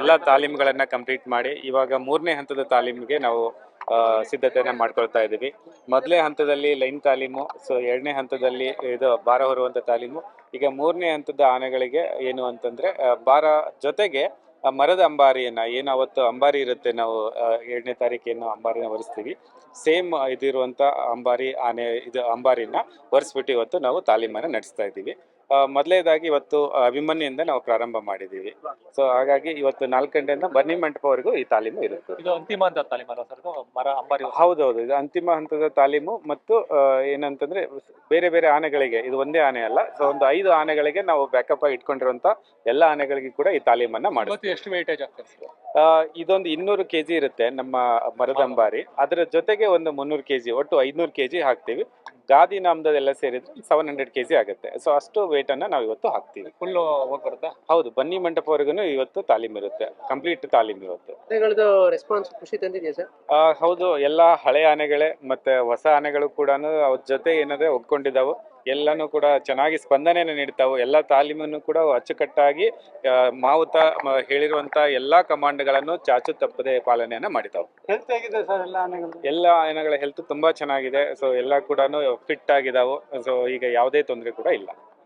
ಎಲ್ಲ ತಾಲೀಮುಗಳನ್ನ ಕಂಪ್ಲೀಟ್ ಮಾಡಿ ಇವಾಗ ಮೂರನೇ ಹಂತದ ತಾಲೀಮಿಗೆ ನಾವು ಸಿದ್ಧತೆಯನ್ನು ಮಾಡ್ಕೊಳ್ತಾ ಇದ್ದೀವಿ. ಮೊದಲೇ ಹಂತದಲ್ಲಿ ಲೈನ್ ತಾಲೀಮು ಸೊ ಎರಡನೇ ಹಂತದಲ್ಲಿ ಇದು ಭಾರ ಹೊರುವಂಥ ತಾಲೀಮು. ಈಗ ಮೂರನೇ ಹಂತದ ಆನೆಗಳಿಗೆ ಏನು ಅಂತಂದ್ರೆ ಭಾರ ಜೊತೆಗೆ ಮರದ ಅಂಬಾರಿಯನ್ನ ಏನು ಅವತ್ತು ಅಂಬಾರಿ ಇರುತ್ತೆ ನಾವು ಎರಡನೇ ತಾರೀಕೇನು ಅಂಬಾರಿನ ಒರೆಸ್ತೀವಿ ಸೇಮ್ ಇದಿರುವಂತ ಅಂಬಾರಿ ಆನೆ ಇದು ಅಂಬಾರಿನ ಒರೆಸ್ಬಿಟ್ಟು ಇವತ್ತು ನಾವು ತಾಲೀಮನ್ನ ನಡೆಸ್ತಾ ಇದ್ದೀವಿ. ಆ, ಮೊದಲನೇದಾಗಿ ಇವತ್ತು ಅಭಿಮನ್ಯಿಂದ ನಾವು ಪ್ರಾರಂಭ ಮಾಡಿದ್ದೀವಿ. ಸೊ ಹಾಗಾಗಿ ಇವತ್ತು ನಾಲ್ಕು ಗಂಟೆಯಿಂದ ಬನ್ನಿ ಮಂಟಪವರೆಗೂ ಈ ತಾಲೀಮು ಇರುತ್ತೆ. ಇದು ಅಂತಿಮ ಅಂತ ತಾಲೀಮಲ್ಲ ಸರ್ ಇದು? ಮರ ಅಂಬಾರಿ ಹೌದೌದು ಇದು ಅಂತಿಮ ಹಂತದ ತಾಲೀಮು ಮತ್ತು ಏನಂತಂದ್ರೆ ಬೇರೆ ಬೇರೆ ಆನೆಗಳಿಗೆ ಇದು ಒಂದೇ ಆನೆ ಅಲ್ಲ. ಸೊ ಒಂದು ಐದು ಆನೆಗಳಿಗೆ ನಾವು ಬ್ಯಾಕಪ್ ಆಗಿ ಇಟ್ಕೊಂಡಿರುವಂತ ಎಲ್ಲ ಆನೆಗಳಿಗೆ ಕೂಡ ಈ ತಾಲೀಮನ್ನ ಮಾಡ್ತೀವಿ ಇವತ್ತು ಎಷ್ಟು ವೇಟೇಜ್ ಆಗ್ತದೆ ಸರ್? ಇದೊಂದು ಇನ್ನೂರು ಕೆಜಿ ಇರುತ್ತೆ ನಮ್ಮ ಮರದಂಬಾರಿ ಅದರ ಜೊತೆಗೆ ಒಂದು ಮುನ್ನೂರು ಕೆಜಿ ಒಟ್ಟು ಐದ್ನೂರು ಕೆಜಿ ಹಾಕ್ತೀವಿ. ಗಾದಿ ನಾಮದೆಲ್ಲ ಸೇರಿದ್ರೆ ಸೆವೆನ್ ಹಂಡ್ರೆಡ್ ಕೆಜಿ ಆಗುತ್ತೆ. ಸೊ ಅಷ್ಟು weight ಅನ್ನ ನಾವು ಇವತ್ತು ಹಾಕ್ತೀವಿ. ಫುಲ್ ಹೋಗಿ ಬರುತ್ತಾ? ಹೌದು ಬನ್ನಿ ಮಂಟಪವರೆಗೂ ಇವತ್ತು ತಾಲೀಮ್ ಇರುತ್ತೆ. ಕಂಪ್ಲೀಟ್ ತಾಲೀಮ್ ಇವತ್ತು. ಆನೆಗಳದ್ದು ರೆಸ್ಪಾನ್ಸ್ ಖುಷಿ ತಂದಿದೆಯಾ ಸರ್? ಆ, ಹೌದು ಎಲ್ಲ ಹಳೆ ಆನೆಗಳೇ ಮತ್ತೆ ಹೊಸ ಆನೆಗಳು ಕೂಡ ಅವ್ರ ಜೊತೆ ಏನಾದ್ರೆ ಒಪ್ಕೊಂಡಿದ್ದಾವು. ಎಲ್ಲಾನು ಕೂಡ ಚೆನ್ನಾಗಿ ಸ್ಪಂದನೆಯನ್ನು ನೀಡ್ತಾವು. ಎಲ್ಲ ತಾಲೀಮನ್ನು ಕೂಡ ಅಚ್ಚುಕಟ್ಟಾಗಿ ಮಾವುತ ಮ- ಹೇಳಿರುವಂತ ಎಲ್ಲಾ ಕಮಾಂಡ್ಗಳನ್ನು ಚಾಚು ತಪ್ಪದೆ ಪಾಲನೆಯನ್ನ ಮಾಡಿತಾವು. ಎಲ್ಲ ಆನೆಗಳ ಹೆಲ್ತ್ ತುಂಬಾ ಚೆನ್ನಾಗಿದೆ. ಸೊ ಎಲ್ಲ ಕೂಡ ಫಿಟ್ ಆಗಿದಾವು. ಸೊ ಈಗ ಯಾವುದೇ ತೊಂದರೆ ಕೂಡ ಇಲ್ಲ.